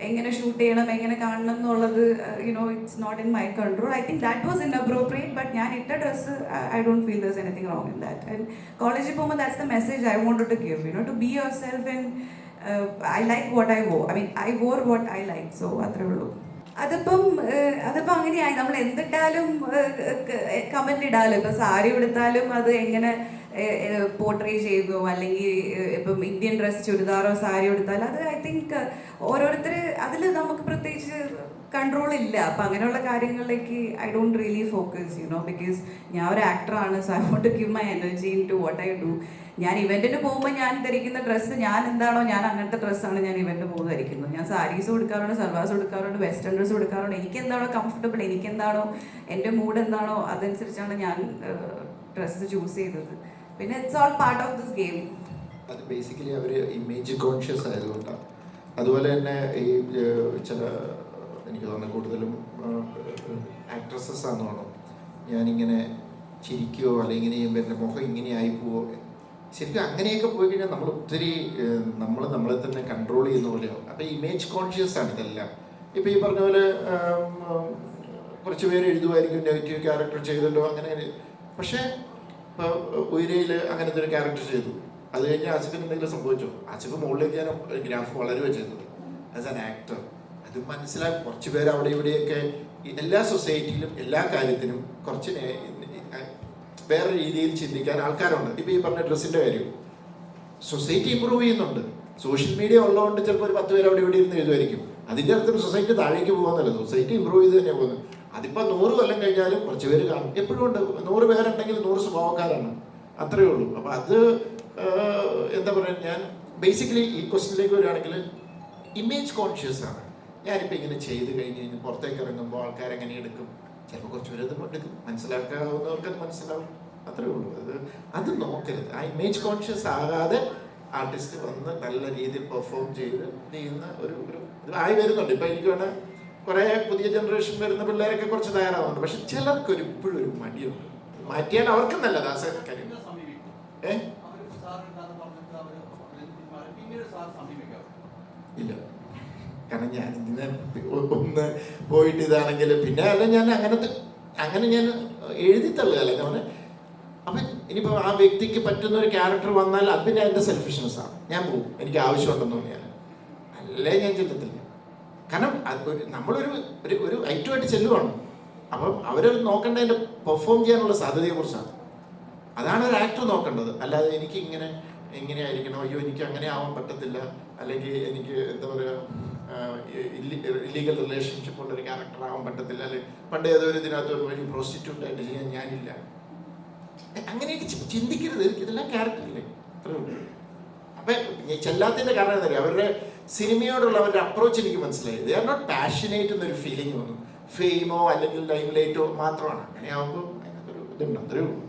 എങ്ങനെ ഷൂട്ട് ചെയ്യണം എങ്ങനെ കാണണം എന്നുള്ളത് you know it's not in my control I think that was inappropriate but ഞാൻ ഇട്ട dress I don't feel does anything wrong in that and കോളേജിൽ പോകുമ്പോൾ that's the message I want to give you know to be yourself and I like what I വോ I mean I wore what I like so അത്രേ ഉള്ളൂ. അതിപ്പം ഏഹ്, അതിപ്പം അങ്ങനെയായി. നമ്മൾ എന്തിട്ടാലും comment ഇടാലോ. ഇപ്പം സാരി ഉടുത്താലും അത് എങ്ങനെ പോർട്രേ ചെയ്തോ. അല്ലെങ്കിൽ ഇപ്പം ഇന്ത്യൻ ഡ്രസ് ചുരിദാറോ സാരിയോ ഉടുത്താൽ അത് ഐ തിങ്ക് ഓരോരുത്തർ അതിൽ നമുക്ക് പ്രത്യേകിച്ച് കൺട്രോൾ ഇല്ല. അപ്പം അങ്ങനെയുള്ള കാര്യങ്ങളിലേക്ക് I don't really focus you know because ഞാൻ ഒരു ആക്ടറാണ് so I want to give my energy into what I do ഞാൻ ഇവന്റിന് പോകുമ്പോൾ ഞാൻ ധരിക്കുന്ന ഡ്രസ്സ് ഞാൻ എന്താണോ ഞാൻ അങ്ങനത്തെ ഡ്രസ്സാണ് ഞാൻ ഇവന്റ് പോകുമ്പോൾ ധരിക്കുന്നത്. ഞാൻ സാരീസ് കൊടുക്കാറുണ്ട് സൽവാസ് കൊടുക്കാറുണ്ട് വെസ്റ്റേൺ ഡ്രസ്സ് കൊടുക്കാറുണ്ട് എനിക്ക് എന്താണോ കംഫർട്ടബിൾ എനിക്ക് എന്താണോ എന്റെ മൂഡ് എന്താണോ അതനുസരിച്ചാണ് ഞാൻ ഡ്രസ്സ് ചൂസ് ചെയ്തത്. പിന്നെ it's all part of this game അത് ബേസിക്കലി അവർ ഇമേജ് കോൺഷ്യസ് ആയതുകൊണ്ടാണ്. അതുപോലെ തന്നെ ഈ ചില എനിക്ക് തോന്നുന്നു കൂടുതലും ആക്ട്രസസ് ആണെന്ന് ഞാനിങ്ങനെ ചിരിക്കുകയോ അല്ലെങ്കിൽ ചെയ്യുമ്പോൾ എന്റെ മുഖം ഇങ്ങനെ ആയി പോവോ ശരിക്കും അങ്ങനെയൊക്കെ പോയി കഴിഞ്ഞാൽ നമ്മൾ ഒത്തിരി നമ്മൾ നമ്മളെ തന്നെ കൺട്രോൾ ചെയ്യുന്ന പോലെയാവും. അപ്പോൾ ഇമേജ് കോൺഷ്യസ് ആണ് ഇതെല്ലാം. ഇപ്പോൾ ഈ പറഞ്ഞ പോലെ കുറച്ച് പേര് എഴുതുമായിരിക്കും നെഗറ്റീവ് ക്യാരക്ടർ ചെയ്തല്ലോ അങ്ങനെ. പക്ഷേ ഉയരയിൽ അങ്ങനത്തെ ഒരു ക്യാരക്ടർ ചെയ്തു. അത് കഴിഞ്ഞ് ആസിഫിന് എന്തെങ്കിലും സംഭവിച്ചു? ആസിഫ് മുകളിലേക്ക് ഞാൻ ഗ്രാഫ് വളരുക ചെയ്തത് ആസ് ആൻ ആക്ടർ അത് മനസ്സിലാക്കി കുറച്ച് പേര് അവിടെ ഇവിടെയൊക്കെ എല്ലാ സൊസൈറ്റിയിലും എല്ലാ കാര്യത്തിനും കുറച്ച് വേറെ രീതിയിൽ ചിന്തിക്കാൻ ആൾക്കാരുണ്ട്. ഇപ്പം ഈ പറഞ്ഞ ഡ്രസ്സിന്റെ കാര്യം. സൊസൈറ്റി ഇമ്പ്രൂവ് ചെയ്യുന്നുണ്ട്. സോഷ്യൽ മീഡിയ ഉള്ളതുകൊണ്ട് ചിലപ്പോൾ ഒരു പത്ത് പേര് അവിടെ ഇവിടെ ഇരുന്ന് എഴുതുമായിരിക്കും. അതിന്റെ അർത്ഥം സൊസൈറ്റി താഴേക്ക് പോകുന്നതല്ല സൊസൈറ്റി ഇമ്പ്രൂവ് ചെയ്ത് തന്നെ പോകുന്നത് അതിപ്പോൾ നൂറ് കൊല്ലം കഴിഞ്ഞാലും കുറച്ച് പേര് കാണും. എപ്പോഴും ഉണ്ട്. നൂറ് പേരുണ്ടെങ്കിൽ നൂറ് സ്വഭാവക്കാരാണ്. അത്രയേ ഉള്ളൂ. അപ്പോൾ അത് എന്താ പറയുക ഞാൻ ബേസിക്കലി ഈ ക്വസ്റ്റിനിലേക്ക് വരികയാണെങ്കിൽ ഇമേജ് കോൺഷ്യസ് ആണ്. ഞാനിപ്പോൾ ഇങ്ങനെ ചെയ്ത് കഴിഞ്ഞ് കഴിഞ്ഞ് പുറത്തേക്ക് ഇറങ്ങുമ്പോൾ ആൾക്കാർ എങ്ങനെ എടുക്കും? ചിലപ്പോൾ കുറച്ച് പേര് അത് എടുക്കും. മനസ്സിലാക്കാവുന്നവർക്ക് അത് മനസ്സിലാവും. അത്രേ ഉള്ളൂ. അത് അത് നോക്കരുത്. ആ ഇമേജ് കോൺഷ്യസ് ആകാതെ ആർട്ടിസ്റ്റ് വന്ന് നല്ല രീതിയിൽ പെർഫോം ചെയ്ത് ചെയ്യുന്ന ഒരു ഒരു ആയി വരുന്നുണ്ട്. ഇപ്പം എനിക്ക് വേണേൽ കുറേ പുതിയ ജനറേഷൻ വരുന്ന പിള്ളേരൊക്കെ കുറച്ച് തയ്യാറാവുന്നുണ്ട്. പക്ഷെ ചിലർക്ക് ഒരു ഇപ്പോഴും ഒരു മടിയുണ്ട്. മാറ്റിയാൽ അവർക്കും നല്ലത് ആ സ- കാര്യം. ഏ? ഇല്ല. കാരണം ഞാൻ ഇങ്ങനെ ഒന്ന് പോയിട്ട് ഇതാണെങ്കിൽ പിന്നെ അല്ല ഞാൻ അങ്ങനത്തെ അങ്ങനെ ഞാൻ എഴുതി തള്ളുകയല്ല ഞാൻ അപ്പൊ ഇനിയിപ്പോൾ ആ വ്യക്തിക്ക് പറ്റുന്ന ഒരു ക്യാരക്ടർ വന്നാൽ അത് പിന്നെ എന്റെ സെൽഫിഷ്നെസ് ആണ്. ഞാൻ പോകും എനിക്ക് ആവശ്യമുണ്ടെന്ന് തോന്നിയാൽ. അല്ലേ ഞാൻ ചെല്ലത്തില്ല. കാരണം നമ്മളൊരു ഒരു ഒരു ഐറ്റമായിട്ട് ചെല്ലുവാണ്. അപ്പം അവർ നോക്കേണ്ടതിന്റെ പെർഫോം ചെയ്യാനുള്ള സാധ്യതയെക്കുറിച്ചാണ്. അതാണ് ഒരു ആക്ടർ നോക്കേണ്ടത്. അല്ലാതെ എനിക്ക് ഇങ്ങനെ എങ്ങനെ ആയിരിക്കണം. അയ്യോ എനിക്ക് അങ്ങനെ ആവാൻ പറ്റത്തില്ല. അല്ലെങ്കിൽ എനിക്ക് എന്താ പറയുക ഇല്ലീഗൽ റിലേഷൻഷിപ്പ് ഉള്ളൊരു ക്യാരക്ടർ ആവാൻ പറ്റത്തില്ല. അല്ലെങ്കിൽ പണ്ട് ഏതോ ഒരു ഇതിനകത്ത് ഒരു പ്രോസ്റ്റിറ്റ്യൂട്ട് ആയിട്ട് ചെയ്യാൻ ഞാനില്ല. അങ്ങനെയൊക്കെ ചിന്തിക്കരുത്. ക്യാരക്ടർ ക്യാരക്ടറില്ലേ അത്രേ ഉള്ളൂ. അപ്പൊ ഞാൻ ചെല്ലാത്തതിന്റെ കാരണം എന്താ? അവരുടെ സിനിമയോടുള്ള അവരുടെ അപ്രോച്ച് എനിക്ക് മനസ്സിലായി. ദേ ആർ നോട്ട് പാഷനേറ്റ് എന്നൊരു ഫീലിംഗ് തോന്നും ഫെയിമോ അല്ലെങ്കിൽ ലൈം ലൈറ്റോ മാത്രമാണ്. അങ്ങനെയാവുമ്പോൾ അതിനകത്തൊരു ഇതുണ്ട്. അത്രയേ ഉള്ളൂ.